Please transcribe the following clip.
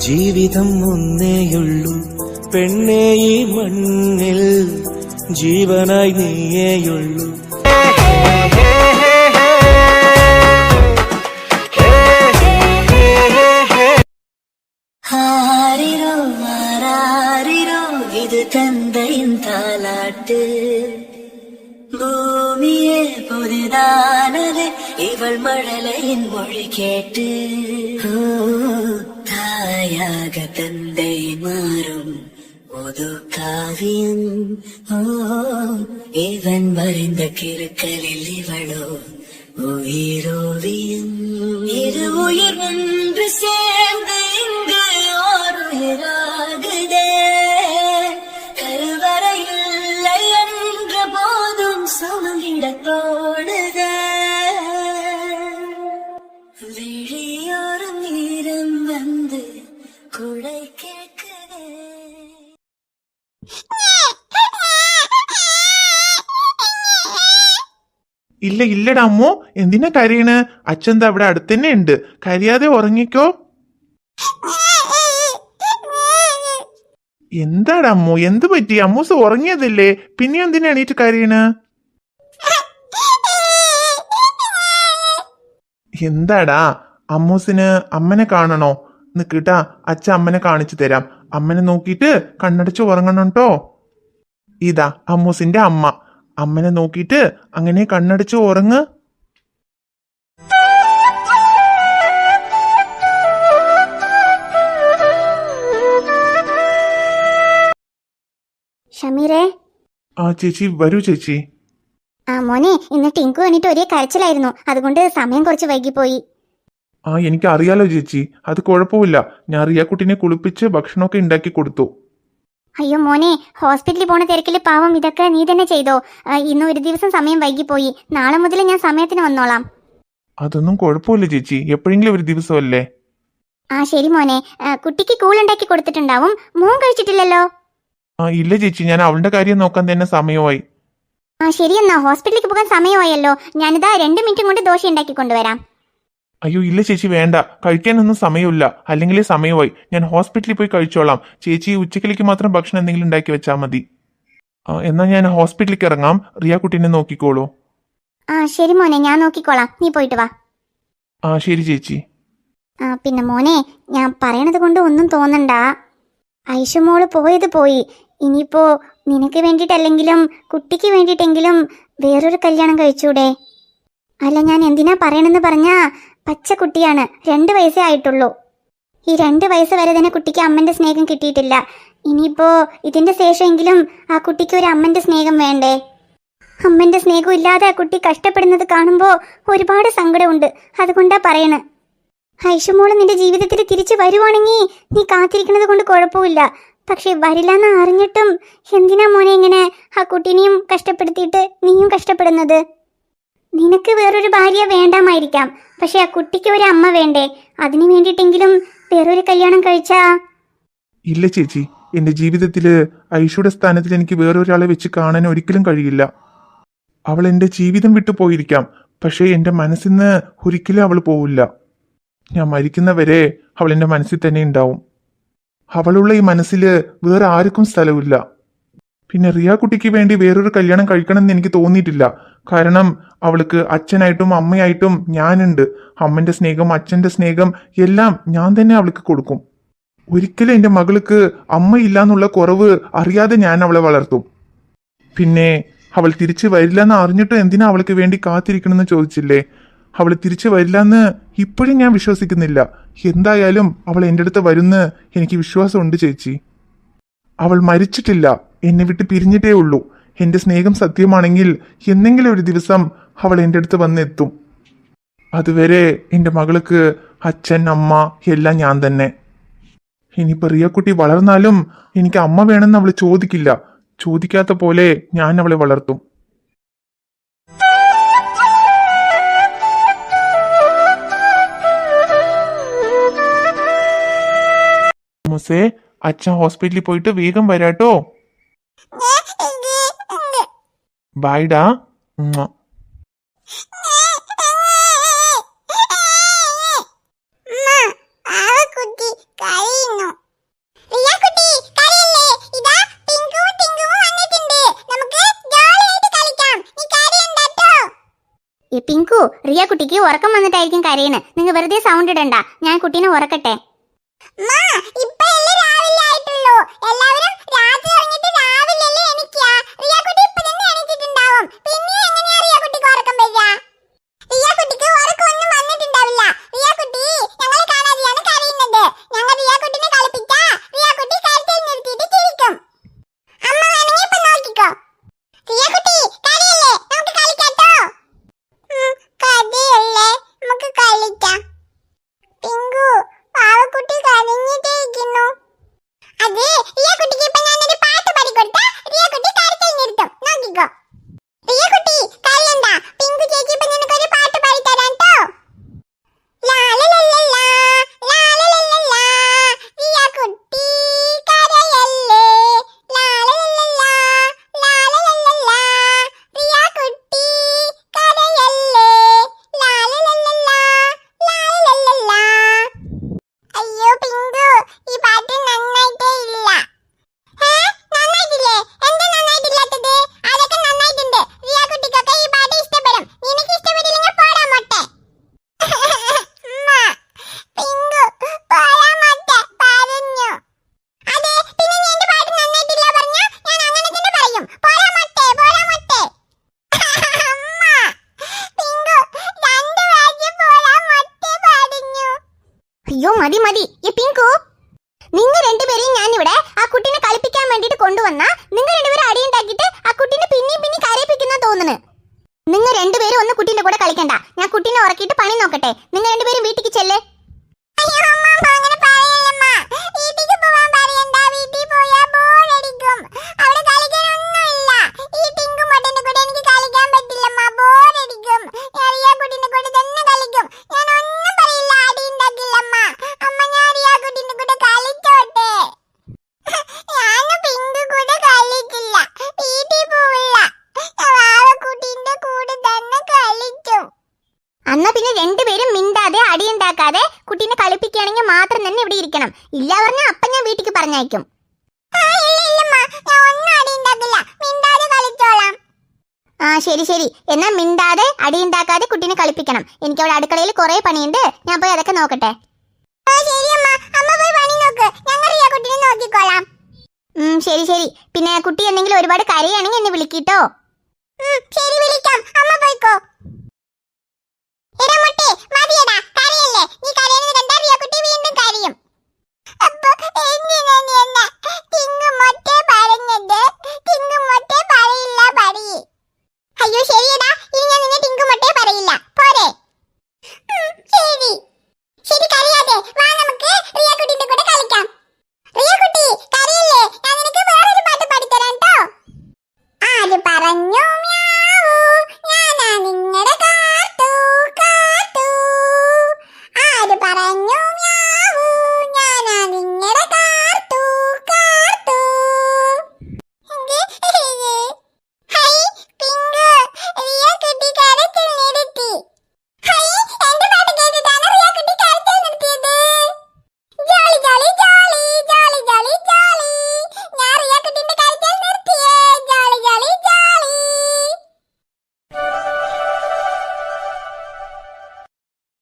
ജീവിതം ഒന്നേയുള്ളൂ. പെണ്ണേ ഈ മണ്ണിൽ ജീവനായി നീയേയുള്ളൂ. ഹാരിരോ താലാട്ട്. ഇവൾ മഴലയിൻ മൊഴി കേട്ട് ஓ, தாயாக தந்தை மாறும். புது காவியம். ஓ இவன் வரைந்த கிருக்கலில் இவளோ உயிரோவியம். இரு உயிர் ஒன்று சேர்ந்து இங்கு ஓர் உயிராகுதே என்ற போதும் சுமந்திடத் ഇല്ല ഇല്ലടാ അമ്മോ എന്തിനാ കരയണ്? അച്ഛൻ അവിടെ അടുത്ത് തന്നെ ഉണ്ട്. കരിയാതെ ഉറങ്ങിക്കോ. എന്താടാ അമ്മോ എന്ത് പറ്റി? അമ്മൂസ് ഉറങ്ങിയതല്ലേ. പിന്നെ എന്തിനാ എണീറ്റ് കരയണ്? എന്താടാ? അമ്മൂസിന് അമ്മനെ കാണണോ? നിക്കിട്ടാ അച്ഛ അമ്മനെ കാണിച്ചു തരാം. അമ്മനെ നോക്കിയിട്ട് കണ്ണടച്ച് ഉറങ്ങണം കേട്ടോ ഇതാ അമ്മൂസിന്റെ അമ്മ. അമ്മനെ നോക്കിയിട്ട് അങ്ങനെ കണ്ണടച്ച് ഉറങ്ങ്. ഷമീറേ. ആ ചേച്ചി വരൂ ചേച്ചി. ആ മോനെ ഇന്ന് ടിങ്കു വന്നിട്ട് ഒരേ കരച്ചിലായിരുന്നു. അതുകൊണ്ട് സമയം കുറച്ച് വൈകിപ്പോയി. ആ എനിക്ക് അറിയാലോ ചേച്ചി. അത് കുഴപ്പമില്ല. ഞാൻ റിയാക്കുട്ടിനെ കുളിപ്പിച്ച് ഭക്ഷണമൊക്കെ ഉണ്ടാക്കി കൊടുത്തു. അയ്യോ മോനെ ഹോസ്പിറ്റലിൽ പോണ തിരക്കിൽ പാവം ഇതൊക്കെ നീ തന്നെ ചെയ്തോ. ഇന്ന് ഒരു ദിവസം സമയം വൈകിപ്പോയി. നാളെ മുതൽ ഞാൻ സമയത്തിന് വന്നോളാം. അതൊന്നും കുഴപ്പമില്ല ചേച്ചി. എപ്പോഴെങ്കിലും ഒരു ദിവസമല്ലേ? ആ ശരി മോനെ. കുട്ടിക്ക് കൂളുണ്ടാക്കി കൊടുത്തിട്ടുണ്ടാവും. മോൻ കഴിച്ചിട്ടില്ലല്ലോ. ആ ഇല്ല ചേച്ചി. ഞാൻ അവളുടെ കാര്യം നോക്കാൻ തന്നെ സമയമായി. ആ ശരി എന്നാ. ഹോസ്പിറ്റലിലേക്ക് പോകാൻ സമയമായല്ലോ. ഞാനിതാ രണ്ട് മിനിറ്റും കൊണ്ട് ദോശ ഉണ്ടാക്കി കൊണ്ടുവരാം. അയ്യോ ഇല്ല ചേച്ചി വേണ്ട. കഴിക്കാനൊന്നും സമയമില്ല. അല്ലെങ്കിൽ സമയമായി. ഞാൻ ഹോസ്പിറ്റലിൽ പോയി കഴിച്ചോളാം. ചേച്ചി ഉച്ചക്കിലേക്ക് മാത്രം ഭക്ഷണം എന്തെങ്കിലും ഉണ്ടാക്കി വെച്ചാൽ മതി. എന്നാ ഞാൻ ഹോസ്പിറ്റലിലേക്ക് ഇറങ്ങാം. റിയ കുട്ടീനെ നോക്കിക്കോളൂ. ആ ശരി മോനെ ഞാൻ നോക്കിക്കോളാം. നീ പോയിട്ട് വാ. ആ ശരി ചേച്ചി. ആ പിന്നെ മോനെ ഞാൻ പറയണത് കൊണ്ട് ഒന്നും തോന്നണ്ട. ഐഷുമോൾ പോയത് പോയി. ഇനിയിപ്പോ നിനക്ക് വേണ്ടിയിട്ടല്ലെങ്കിലും കുട്ടിക്ക് വേണ്ടിയിട്ടെങ്കിലും വേറൊരു കല്യാണം കഴിച്ചൂടെ? അല്ല ഞാൻ എന്തിനാ പറയണെന്ന് പറഞ്ഞാ പച്ച കുട്ടിയാണ്. രണ്ട് വയസ്സേ ആയിട്ടുള്ളൂ. ഈ രണ്ട് വയസ്സ് വരെ തന്നെ കുട്ടിക്ക് അമ്മന്റെ സ്നേഹം കിട്ടിയിട്ടില്ല. ഇനിയിപ്പോ ഇതിന്റെ ശേഷമെങ്കിലും ആ കുട്ടിക്ക് ഒരു അമ്മന്റെ സ്നേഹം വേണ്ടേ? അമ്മന്റെ സ്നേഹം ഇല്ലാതെ ആ കുട്ടി കഷ്ടപ്പെടുന്നത് കാണുമ്പോ ഒരുപാട് സങ്കടമുണ്ട്. അതുകൊണ്ടാ പറയണേ. ഐഷുമോൾ നിന്റെ ജീവിതത്തിൽ തിരിച്ചു വരുവാണെങ്കിൽ നീ കാത്തിരിക്കുന്നത് കൊണ്ട് കുഴപ്പമില്ല. പക്ഷെ വരില്ലെന്ന് അറിഞ്ഞിട്ടും എന്തിനാ മോനെ ഇങ്ങനെ ആ കുട്ടീനെയും കഷ്ടപ്പെടുത്തിയിട്ട് നീയും കഷ്ടപ്പെടുന്നത്? നിനക്ക് വേറൊരു ഭാര്യ വേണ്ടാമായിരിക്കാം. പക്ഷെ ആ കുട്ടിക്ക് ഒരു അമ്മ വേണ്ടേ? അതിനു വേണ്ടിട്ടെങ്കിലും വേറൊരു കല്യാണം കഴിച്ചാ? ഇല്ല ചേച്ചി. എന്റെ ജീവിതത്തിൽ ഐഷയുടെ സ്ഥാനത്തിൽ എനിക്ക് വേറൊരാളെ വെച്ച് കാണാൻ ഒരിക്കലും കഴിയില്ല. അവൾ എന്റെ ജീവിതം വിട്ടു പോയിരിക്കാം. പക്ഷേ എന്റെ മനസ്സിൽ നിന്ന് ഒരിക്കലും അവൾ പോവില്ല. ഞാൻ മരിക്കുന്നവരെ അവൾ എന്റെ മനസ്സിൽ തന്നെ ഉണ്ടാവും. അവളുള്ള ഈ മനസ്സിൽ വേറെ ആർക്കും സ്ഥലമില്ല. പിന്നെ റിയ കുട്ടിക്ക് വേണ്ടി വേറൊരു കല്യാണം കഴിക്കണം എന്ന് എനിക്ക് തോന്നിയിട്ടില്ല. കാരണം അവൾക്ക് അച്ഛനായിട്ടും അമ്മയായിട്ടും ഞാനുണ്ട്. അമ്മന്റെ സ്നേഹം അച്ഛന്റെ സ്നേഹം എല്ലാം ഞാൻ തന്നെ അവൾക്ക് കൊടുക്കും. ഒരിക്കലും എന്റെ മകൾക്ക് അമ്മയില്ല കുറവ് അറിയാതെ ഞാൻ അവളെ വളർത്തും. പിന്നെ അവൾ തിരിച്ചു വരില്ലെന്ന് അറിഞ്ഞിട്ട് എന്തിനാ അവൾക്ക് വേണ്ടി കാത്തിരിക്കണമെന്ന് ചോദിച്ചില്ലേ? അവൾ തിരിച്ചു വരില്ലെന്ന് ഇപ്പോഴും ഞാൻ വിശ്വസിക്കുന്നില്ല. എന്തായാലും അവൾ എന്റെ അടുത്ത് വരുന്ന് എനിക്ക് വിശ്വാസമുണ്ട് ചേച്ചി. അവൾ മരിച്ചിട്ടില്ല എന്നെ വിട്ട് പിരിഞ്ഞിട്ടേ ഉള്ളൂ എന്റെ സ്നേഹം സത്യമാണെങ്കിൽ എന്നെങ്കിലും ഒരു ദിവസം അവൾ എന്റെ അടുത്ത് വന്നെത്തും. അതുവരെ എന്റെ മകൾക്ക് അച്ഛൻ അമ്മ എല്ലാം ഞാൻ തന്നെ. ഇനിയിപ്പോ റിയക്കുട്ടി വളർന്നാലും എനിക്ക് അമ്മ വേണമെന്ന് അവൾ ചോദിക്കില്ല. ചോദിക്കാത്ത പോലെ ഞാൻ അവളെ വളർത്തും. മുസേ അച്ഛൻ ഹോസ്പിറ്റലിൽ പോയിട്ട് വേഗം വരാട്ടോ. ബൈഡാ പിങ്കു റിയ കുട്ടിക്ക് ഉറക്കം വന്നിട്ടായിരിക്കും കരയുന്നത് നിങ്ങൾ വെറുതെ സൗണ്ട് ഇടണ്ട. ഞാൻ കുട്ടീനെ ഉറക്കട്ടെ. അയ്യോ മതി മതി. ഈ പിങ്കു നിങ്ങൾ രണ്ടുപേരെയും ഞാൻ ഇവിടെ ആ കുട്ടീനെ കളിപ്പിക്കാൻ വേണ്ടിട്ട് കൊണ്ടുവന്ന നിങ്ങൾ രണ്ടുപേരും അടിയുണ്ടാക്കിയിട്ട് ആ കുട്ടീനെ പിന്നെയും പിന്നെ കരയിപ്പിക്കുന്ന തോന്നുന്നു. നിങ്ങൾ രണ്ടുപേരും ഒന്ന് കുട്ടീന്റെ കൂടെ കളിക്കണ്ട. ഞാൻ കുട്ടീനെ ഉറക്കിയിട്ട് പണി നോക്കട്ടെ. നിങ്ങൾ രണ്ടുപേരും വീട്ടിലേക്ക് ചെല്ലേ ഞാനും പിങ്കു കൂടെ കളിക്കില്ല വീട്ടിൽ പോവില്ല കുട്ടീന്റെ കൂടെ തന്നെ കളിക്കും എന്നാ പിന്നെ രണ്ടുപേരും മിണ്ടാതെ അടിയുണ്ടാക്കാതെ കുട്ടീനെ കളിപ്പിക്കുകയാണെങ്കിൽ മാത്രം തന്നെ ഇവിടെ ഇരിക്കണം. ഇല്ല പറഞ്ഞാൽ അപ്പം ഞാൻ വീട്ടിക്ക് പറഞ്ഞയക്കും. ആ ശരി ശരി. എന്നാ മിണ്ടാതെ അടിയുണ്ടാക്കാതെ കുട്ടീനെ കളിപ്പിക്കണം. എനിക്ക് അവിടെ അടുക്കളയിൽ കുറെ പണിയുണ്ട്. ഞാൻ പോയി അതൊക്കെ നോക്കട്ടെ. ശരി ശരി പിന്നെ കുട്ടി എന്തെങ്കിലും ഒരുപാട് കരയാണെങ്കിൽ എന്നെ വിളിക്കിട്ടോ. ശരി വിളിക്കാം. അമ്മ പോയിക്കോ. കരയല്ലേ? നീ കണ്ടാ റിയക്കുട്ടി വീണ്ടും കരയും. അപ്പൊ എന്തിനാ നീ എന്നെ തിങ്ങുമൊട്ടെ പറഞ്ഞത്? തിങ്ങുമൊട്ടെ പറയില്ല പറയ്. അയ്യോ ശരിയടാ. ഇനി ഞാൻ നിന്നെ ടിങ്കുമൊട്ടെ